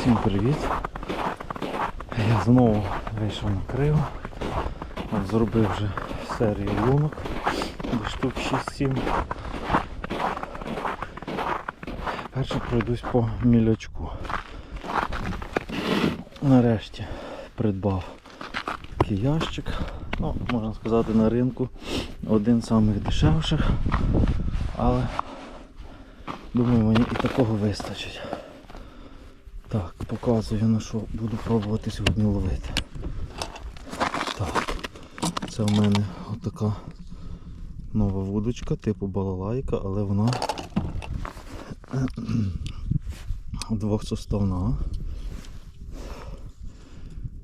Всім привіт! Я знову вийшов на криво. Зробив вже серію лунок до штук 6-7. Перше пройдусь по мілячку. Нарешті придбав такий ящик. Ну, можна сказати, на ринку один з самих дешевших, але думаю мені і такого вистачить. Показую на що буду пробувати сьогодні ловити. Так, це в мене отака нова вудочка, типу балалайка, але вона двохсоставна.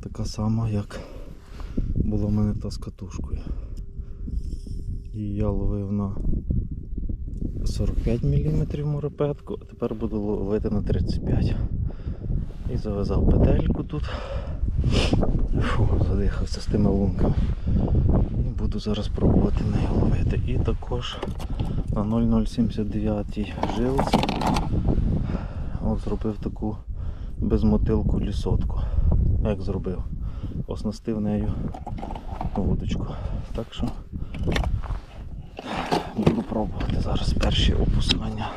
Така сама, як була в мене та з катушкою. І я ловив на 45 мм морепетку, а тепер буду ловити на 35 і зав'язав петельку тут. Фу, задихався з тими лунками. І буду зараз пробувати нею ловити. І також на 0079 жилці от зробив таку безмотилку лісотку. Як зробив? Оснастив нею вудочку. Так що буду пробувати зараз перші опускання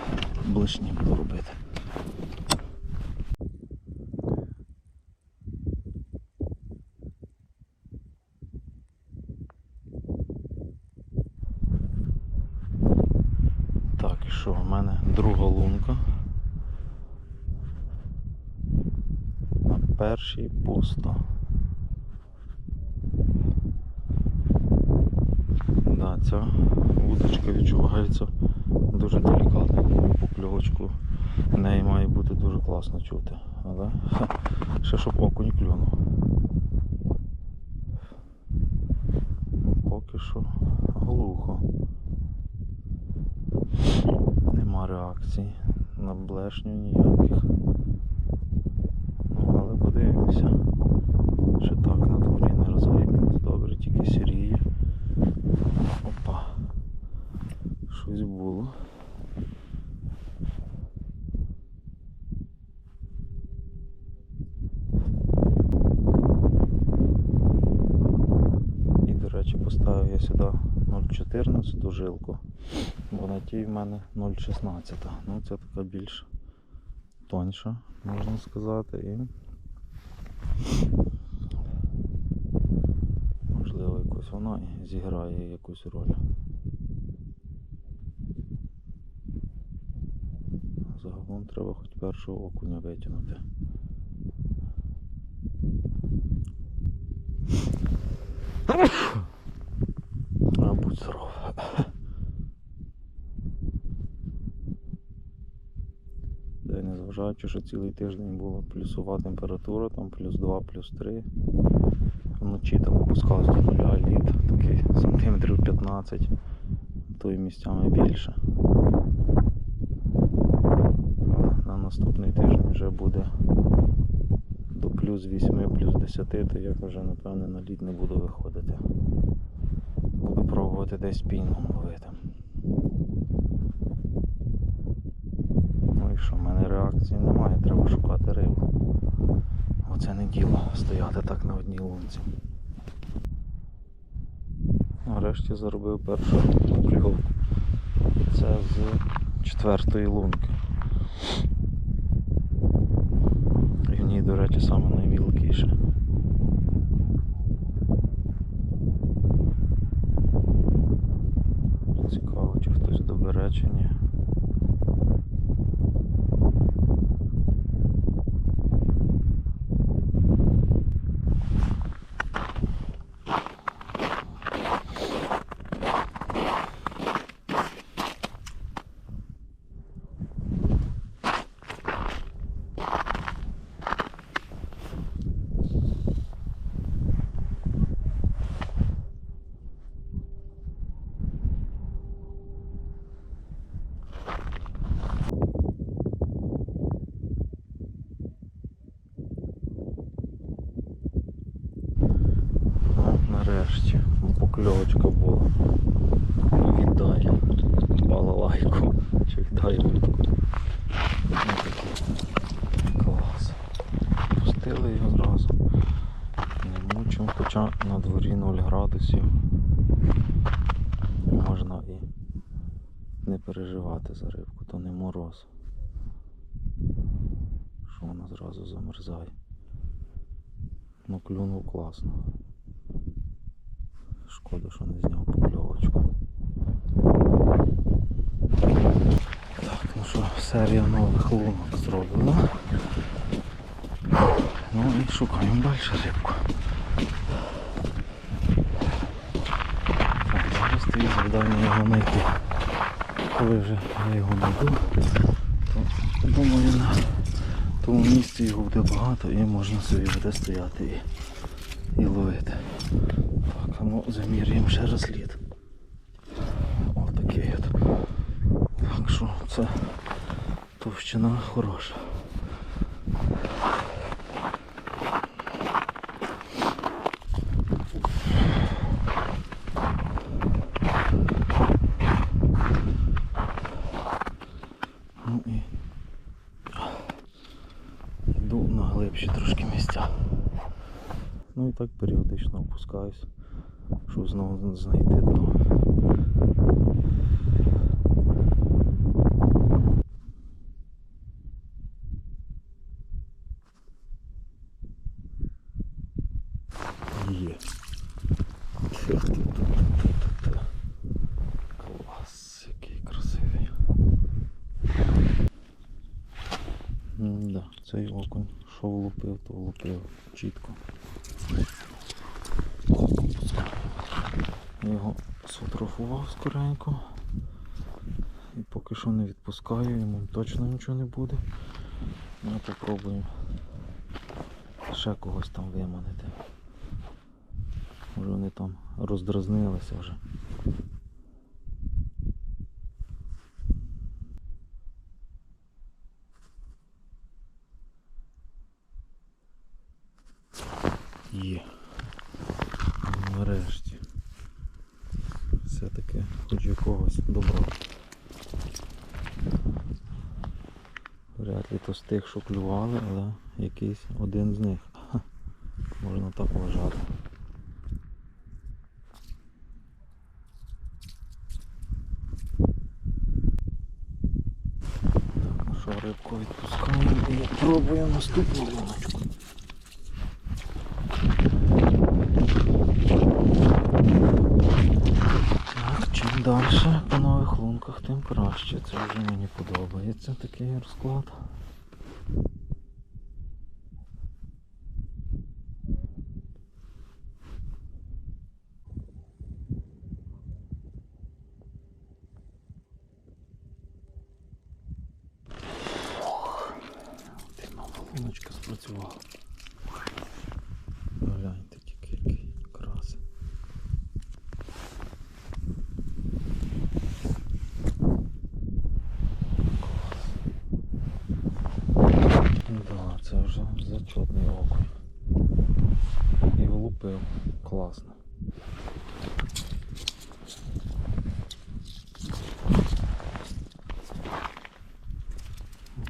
блишні буду робити. Так, і що, в мене друга лунка. На першій пусто. Да, ця вудочка відчувається дуже делікатно. Покльовочку неї має бути дуже класно чути. Але ще щоб окунь клюнув. Поки що глухо. Нема реакцій на блешню ніяких. Ну, але подивимося. Ще так на дворі не розвидно. Добре, тільки сіріє. Опа. Щось було. І, до речі, поставив я сюди 0,14 жилку, бо на тій в мене 0,16. Ну це така більш тоньша, можна сказати. І можливо якось вона зіграє якусь роль. Загалом треба хоч першого окуня витягнути. Де що цілий тиждень була плюсова температура, там плюс 2, плюс 3. Вночі там опускалось до нуля лід, такий сантиметрів 15, то і місцями більше. На наступний тиждень вже буде до плюс 8, плюс 10, то я вже напевне на лід не буду виходити. Буду пробувати десь пінгом ловити. Ну і що, в мене реакції немає, треба шукати рибу. Оце не діло стояти так на одній лунці. Нарешті заробив першу кльовку. Це з четвертої лунки. І в ній, до речі, саме наймілкіше. Балалайку. Чи віддай вудку. Ну, такий Не мучимо, хоча на дворі 0 градусів. Можна і не переживати за рибку, то не мороз. Що вона зразу замерзає. Ну клюнув класно. Шкода, що не зняв покльовочку. Так, ну що, серія нових лунок зроблена. Ну і шукаємо далі рибку. Зараз стоїть завдання його знайти. Коли вже я його знайду, то думаю на тому місці його буде багато і можна собі буде стояти і, і ловити. Так, а ну замірюємо ще раз лід. Отакий от. Так що це товщина хороша. Ну і йду на глибші трошки місця. Ну і так періодично опускаюсь, щоб знову знайти дно. Є. Ту-ту-ту-ту-ту-ту. Клас, який красивий. Да, цей окунь, що влупив, то влупив чітко. Я його сфотографував скоренько. І поки що не відпускаю, йому точно нічого не буде. Ми попробуємо ще когось там виманити. Може вони там роздразнилися вже. Є. Нарешті. Все-таки хоч якогось добро. Ли то з тих, що клювали, але якийсь один з них. Можна так вважати. Так, ну що, рибку відпускаємо і пробуємо наступну луночку. Чим далі по нових лунках, тим краще. Це вже мені подобається такий розклад. Ти нова луночка спрацювала. Гляньте, тільки який красень. Да, це зачетний окунь. І влупив. Класно.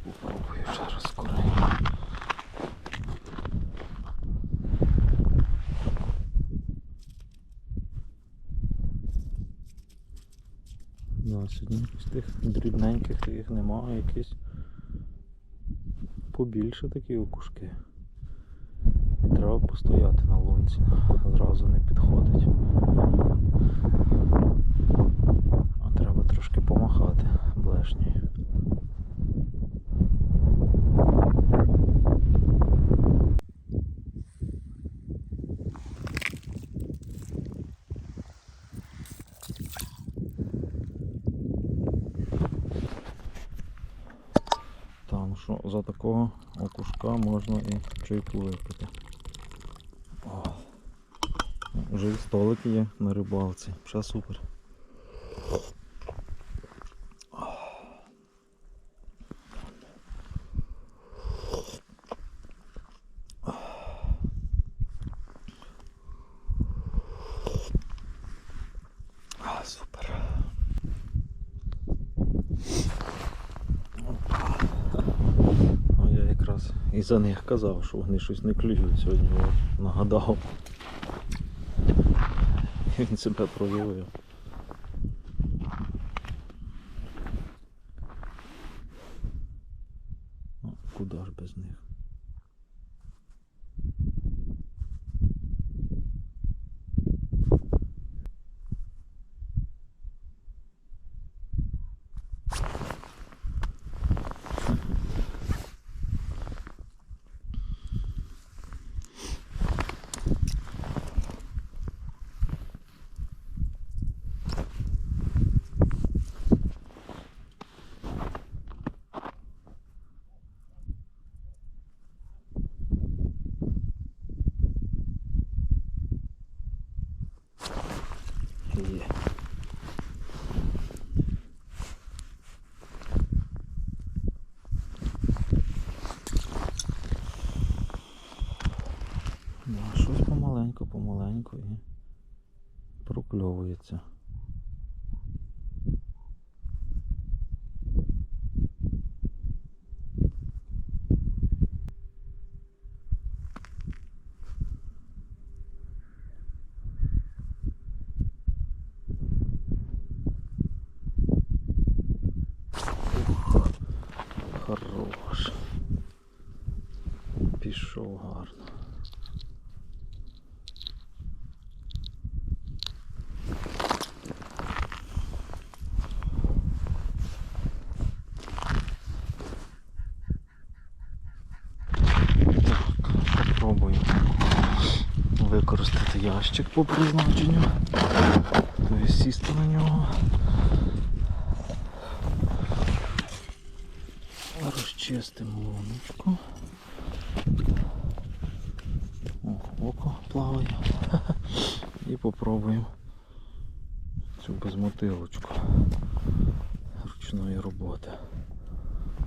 Попробую ще раз сьогодні з тих дрібненьких таких немає, якісь побільше такі окушки. Треба постояти на лунці, зразу не підходить. А треба трошки помахати. Там що за такого окушка можна і чайку випити. О. Вже і столик є на рибалці. Ще супер. Я і за них казав, що вони щось не клюють сьогодні. От, нагадав. Він себе проявив. Ну, куди ж без них? Є. Да, щось помаленьку, помаленьку і прокльовується. Хорош. Пішов гарно. Так, попробую використати ящик по призначенню. Тобто сісти на нього. Розчистимо луночку. О, око плаває. І попробуємо цю безмотилочку ручної роботи.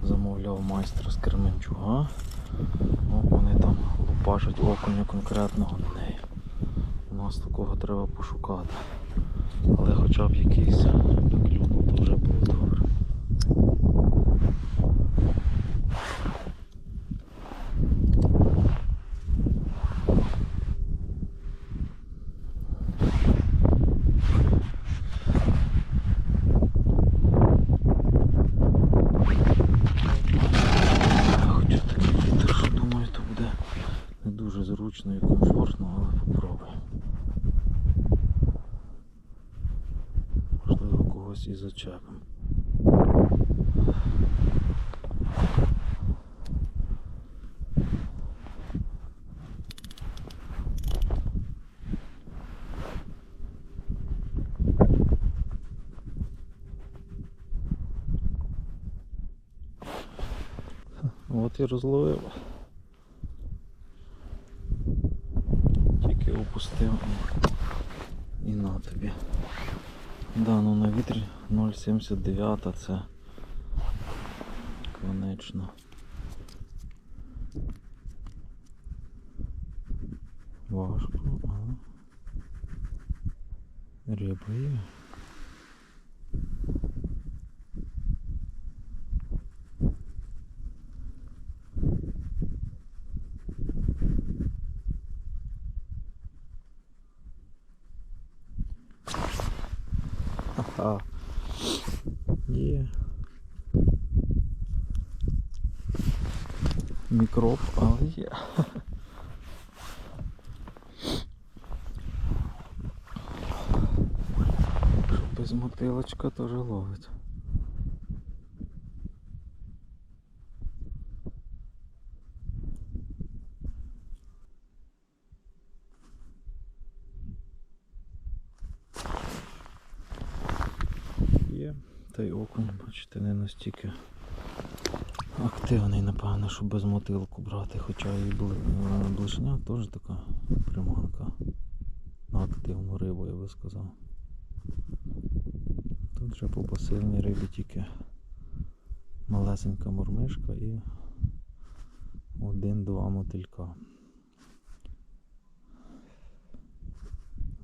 Замовляв майстра з Кременчуга. О, вони там лупашать окуня конкретного на неї. У нас такого треба пошукати. Але хоча б якийсь клюнув, то вже було добре. Хоча такий вітер, що думаю, то буде не дуже зручно і комфортно, але попробуємо. Можливо, когось і зачепимо. От і розловив. Тільки опустив і, на тобі. Да, ну на вітрі 0,79 це конечно. Важко, але риба є. Ага. Є. Мікроб, але є. Що без мотилочка теж ловить. Та й окунь, бачите, не настільки активний, напевно, щоб без мотилку брати, хоча і бли- е, блишня теж така приманка. На активну рибу, я би сказав. Тут вже по посильній рибі тільки малесенька мормишка і один-два мотилька.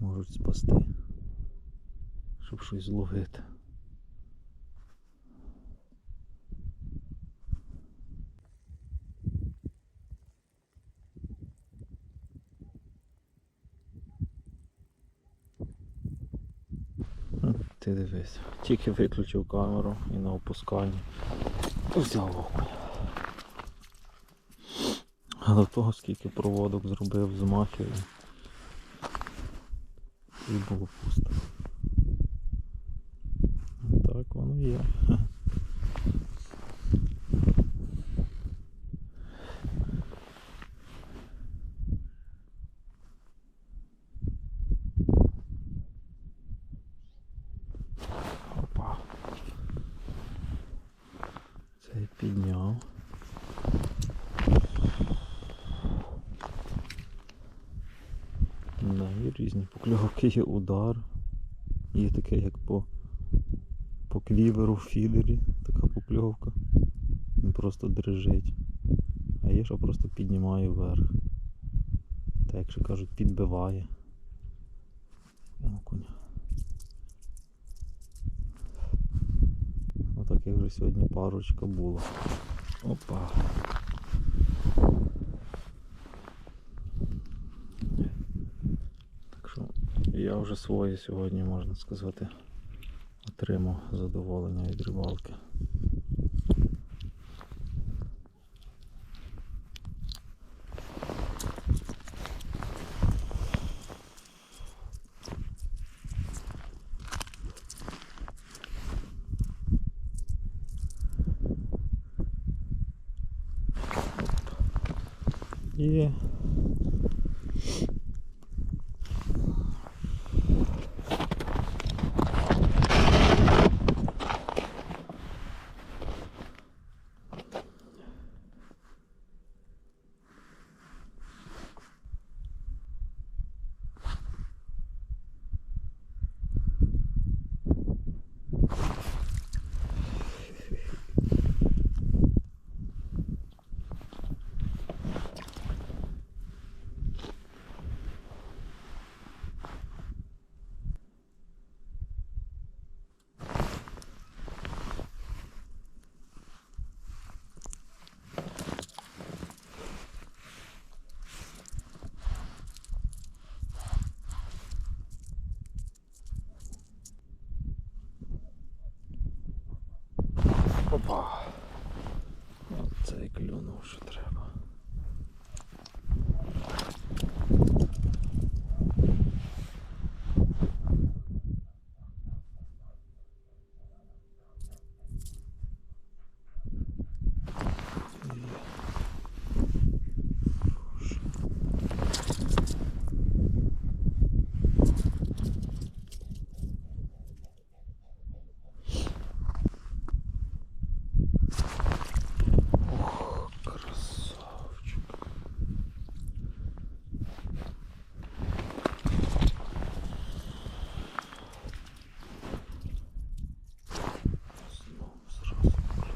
Можуть спасти, щоб щось зловити. Дивись. Тільки виключив камеру і на опусканні. Взяв окунь. А до того скільки проводок зробив з махів І було пусто. Так воно є. Опа. Цей підняв. Да, є різні покльовки, є удар. Є таке, як по, по кліверу в фідері, така покльовка. Він просто дрижить. А є, що просто піднімає вверх. Так, якщо кажуть, підбиває. Окунь. Отак як вже сьогодні парочка була. Опа. Так що я вже своє сьогодні, можна сказати, отримав задоволення від рибалки. І Опа. Оцей клюнув, що треба. Ох, красавчик. Знову зразу покльовка.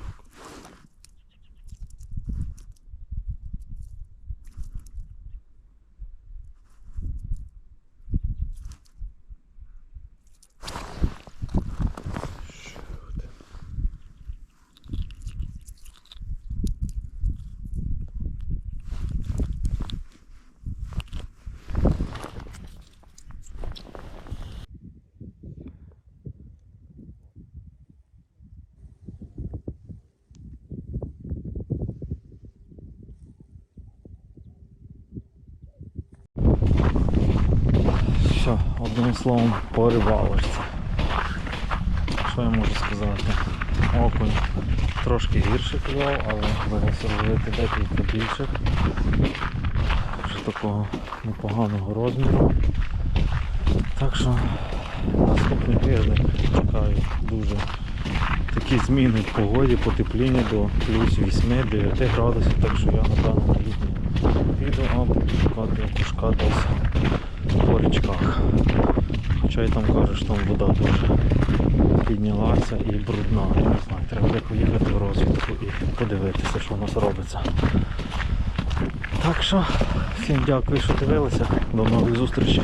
Ще один. Все, одним словом, по рибалочці. Що я можу сказати? Окунь трошки гірше клював, але вдалося ловити декілька більших. Вже такого непоганого розміру. Так що наступний тиждень чекаю дуже такі зміни в погоді, потепління до плюс 8-9 градусів, так що я напевно на літнє піду, а буду шукати окушка десь по річках. Хоча й там що там вода дуже піднялася і брудна. Я не знаю, треба поїхати в розвідку і подивитися, що у нас робиться. Так що, всім дякую, що дивилися. До нових зустрічей.